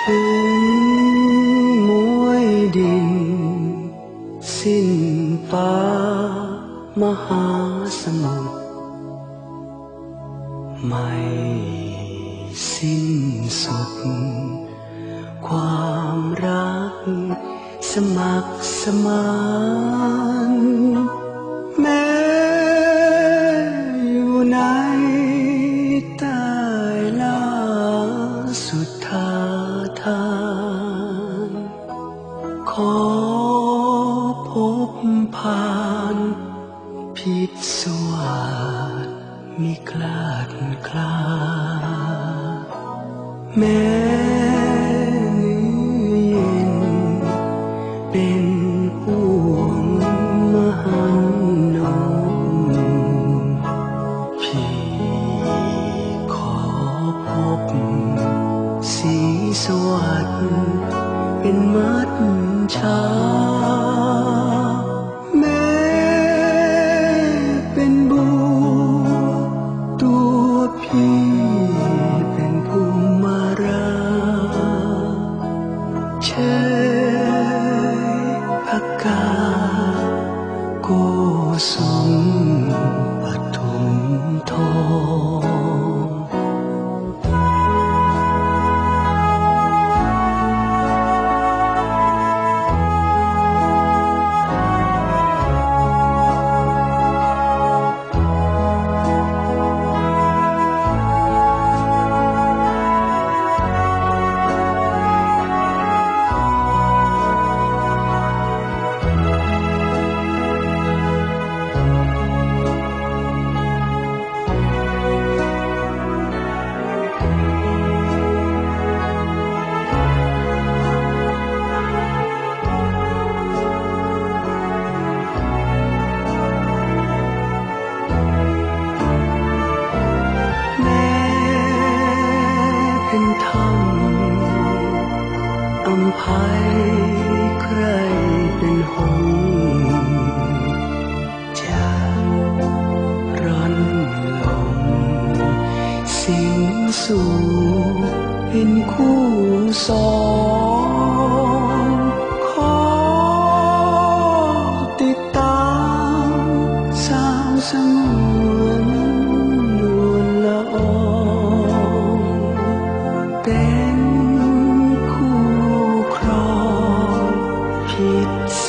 ถึงมวยดิน สิ้นป่ามหาสมุทรไม่สิ้นสุด ความรักสมัครสมานแม้อยู่ในใต้ล่าสุด พบผ่านผิดสวาดมิคลาดคลา แม้เนื้อเย็น เป็นห่วงมหันนมพี่ขอพบสีสวัสดิ์เป็นมัด ชาแม้เป็นบัวตัวพี่เป็นภูมาราเชยอากาโกสมปทุมทอง อำภัยใครเป็นหงส์จะรันลมสิ้นสู่เป็นคู่สอง ผิดส